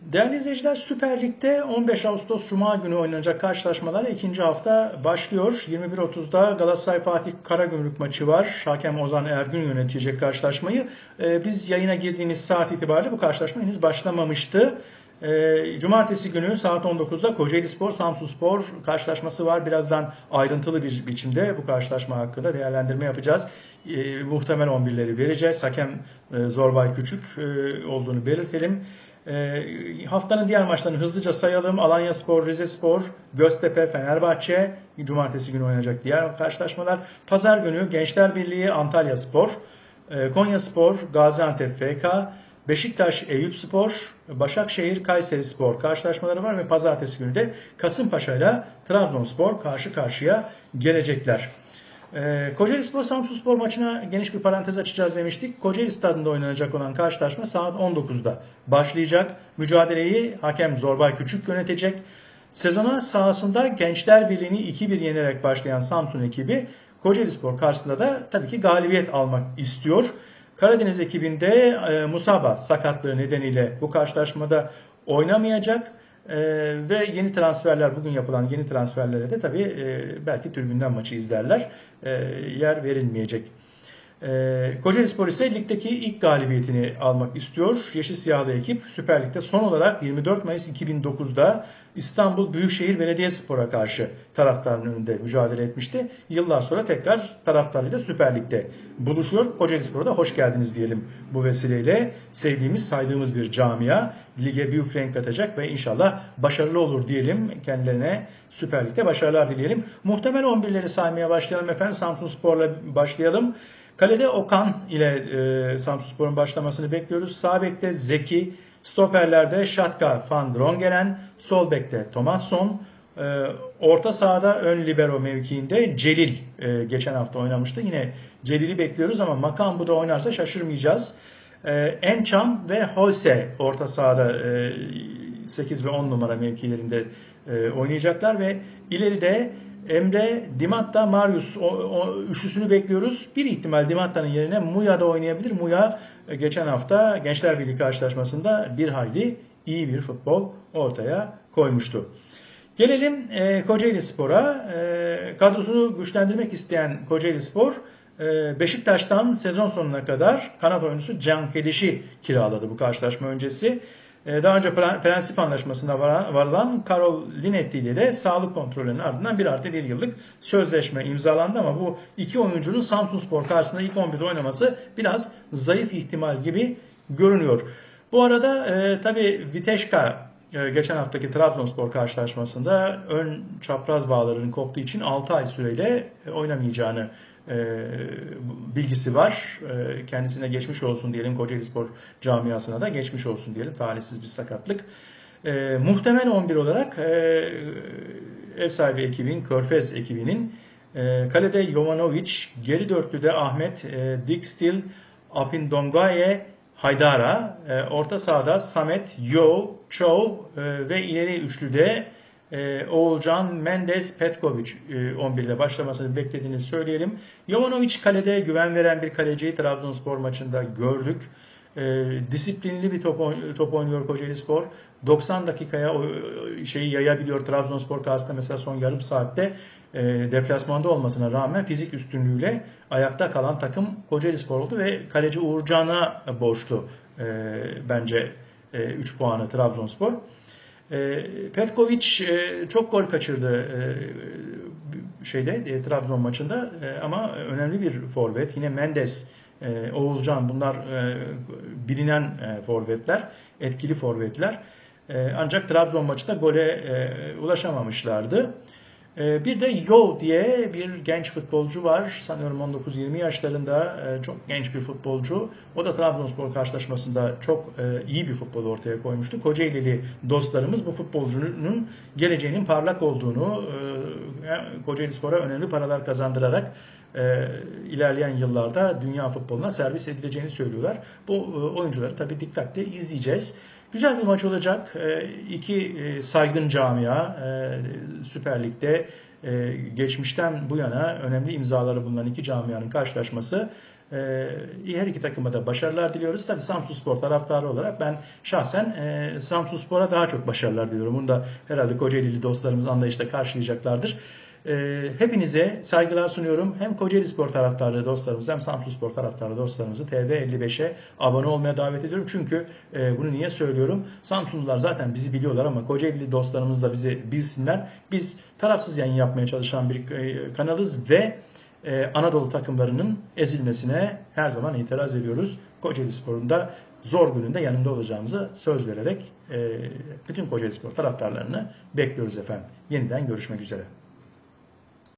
Değerli izleyiciler Süper Lig'de 15 Ağustos Cuma günü oynanacak karşılaşmalarla ikinci hafta başlıyor. 21.30'da Galatasaray Fatih Karagümrük maçı var. Hakem Ozan Ergün yönetecek karşılaşmayı. Ee, biz yayına girdiğimiz saat itibariyle bu karşılaşma henüz başlamamıştı. Ee, Cumartesi günü saat 19'da Kocaeli Spor, Samsun Spor karşılaşması var. Birazdan ayrıntılı bir biçimde bu karşılaşma hakkında değerlendirme yapacağız. Ee, muhtemel 11'leri vereceğiz. Hakem e, Zorbay Küçük e, olduğunu belirtelim. E, haftanın diğer maçlarını hızlıca sayalım. Alanya Spor, Rize Spor, Göztepe, Fenerbahçe. Cumartesi günü oynanacak diğer karşılaşmalar. Pazar günü Gençler Birliği, Antalya Spor, e, Konya Spor, Gaziantep FK, Beşiktaş, Eyüp Spor, Başakşehir, Kayseri Spor karşılaşmaları var ve pazartesi günü de Kasımpaşa ile Trabzonspor karşı karşıya gelecekler. Ee, Kocaeli Spor Samsun Spor maçına geniş bir parantez açacağız demiştik. Kocaeli stadında oynanacak olan karşılaşma saat 19'da başlayacak. Mücadeleyi hakem Zorbay Küçük yönetecek. Sezona sahasında Gençler Birliği'ni 2-1 yenerek başlayan Samsun ekibi Kocaeli Spor karşısında da tabii ki galibiyet almak istiyor. Karadeniz ekibinde e, Musaba sakatlığı nedeniyle bu karşılaşmada oynamayacak. Ee, ve yeni transferler bugün yapılan yeni transferlere de tabii e, belki tribünden maçı izlerler. E, yer verilmeyecek. E, Kocaeli Spor ise ligdeki ilk galibiyetini almak istiyor. Yeşil Siyahlı ekip Süper Lig'de son olarak 24 Mayıs 2009'da İstanbul Büyükşehir Belediyespor'a karşı taraftarın önünde mücadele etmişti. Yıllar sonra tekrar taraftarıyla Süper Lig'de buluşuyor. Kocaeli Spor'a da hoş geldiniz diyelim bu vesileyle. Sevdiğimiz, saydığımız bir camia. Lige büyük renk katacak ve inşallah başarılı olur diyelim. Kendilerine Süper Lig'de başarılar dileyelim. Muhtemel 11'leri saymaya başlayalım efendim. Samsun Spor'la başlayalım. Kalede Okan ile e, Samsunspor'un başlamasını bekliyoruz. Sağ bekte Zeki, stoperlerde Şatka, Van Drongelen, sol bekte Thomasson, e, orta sahada ön libero mevkiinde Celil e, geçen hafta oynamıştı. Yine Celil'i bekliyoruz ama Makan bu da oynarsa şaşırmayacağız. E, Encham ve Holse orta sahada e, 8 ve 10 numara mevkilerinde oynayacaklar ve ileride Emre, Dimatta, Marius o, o üçlüsünü bekliyoruz. Bir ihtimal Dimatta'nın yerine Muya da oynayabilir. Muya e, geçen hafta Gençler Birliği karşılaşmasında bir hayli iyi bir futbol ortaya koymuştu. Gelelim e, Kocaeli Spor'a. E, kadrosunu güçlendirmek isteyen Kocaeli Spor e, Beşiktaş'tan sezon sonuna kadar kanat oyuncusu Can Kediş'i kiraladı bu karşılaşma öncesi. Ee, daha önce prensip anlaşmasında varılan Karol Linetti ile de sağlık kontrolünün ardından bir artı bir yıllık sözleşme imzalandı ama bu iki oyuncunun Samsun Spor karşısında ilk 11'de oynaması biraz zayıf ihtimal gibi görünüyor. Bu arada e, tabi Viteşka geçen haftaki Trabzonspor karşılaşmasında ön çapraz bağlarının koptuğu için 6 ay süreyle oynamayacağını e, bilgisi var. E, kendisine geçmiş olsun diyelim. Kocaeli Spor camiasına da geçmiş olsun diyelim. Talihsiz bir sakatlık. E, muhtemel 11 olarak e, ev sahibi ekibin, Körfez ekibinin e, kalede Jovanovic, geri dörtlüde Ahmet, e, Dikstil, Apindongaye, Haydara, e, orta sahada Samet, Yo, Cho e, ve ileri üçlüde e, Oğulcan, Mendes, Petkovic e, 11 ile başlamasını beklediğini söyleyelim. Jovanovic kalede güven veren bir kaleciyi Trabzonspor maçında gördük. E, disiplinli bir top, top oynuyor Kocaeli Spor. 90 dakikaya o şeyi yayabiliyor Trabzonspor karşısında mesela son yarım saatte e, deplasmanda olmasına rağmen fizik üstünlüğüyle ayakta kalan takım Kocaeli Spor oldu ve kaleci Uğurcan'a borçlu e, bence e, 3 puanı Trabzonspor. E, Petkovic e, çok gol kaçırdı e, şeyde e, Trabzon maçında e, ama önemli bir forvet. Yine Mendes, e, Oğulcan bunlar e, bilinen e, forvetler, etkili forvetler. E, ancak Trabzon maçında gole e, ulaşamamışlardı. Ee, bir de Yo diye bir genç futbolcu var. Sanıyorum 19-20 yaşlarında e, çok genç bir futbolcu. O da Trabzonspor karşılaşmasında çok e, iyi bir futbol ortaya koymuştu. Kocaeli'li dostlarımız bu futbolcunun geleceğinin parlak olduğunu, e, Kocaeli Spor'a önemli paralar kazandırarak ilerleyen yıllarda dünya futboluna servis edileceğini söylüyorlar. Bu oyuncuları tabii dikkatle izleyeceğiz. Güzel bir maç olacak. Ee, iki e, saygın camia e, Süper Lig'de e, geçmişten bu yana önemli imzaları bulunan iki camianın karşılaşması E, her iki takıma da başarılar diliyoruz. Tabii Samsun Spor taraftarı olarak ben şahsen e, Samsun Spor'a daha çok başarılar diliyorum. Bunu da herhalde Kocaeli'li dostlarımız anlayışla karşılayacaklardır. E, hepinize saygılar sunuyorum. Hem Kocaeli Spor taraftarı dostlarımız hem Samsun Spor taraftarı dostlarımızı TV55'e abone olmaya davet ediyorum. Çünkü e, bunu niye söylüyorum? Samsunlular zaten bizi biliyorlar ama Kocaeli dostlarımız da bizi bilsinler. Biz tarafsız yayın yapmaya çalışan bir e, kanalız ve e, Anadolu takımlarının ezilmesine her zaman itiraz ediyoruz. Kocaeli Spor'un da zor gününde yanında olacağımızı söz vererek e, bütün Kocaeli Spor taraftarlarını bekliyoruz efendim. Yeniden görüşmek üzere.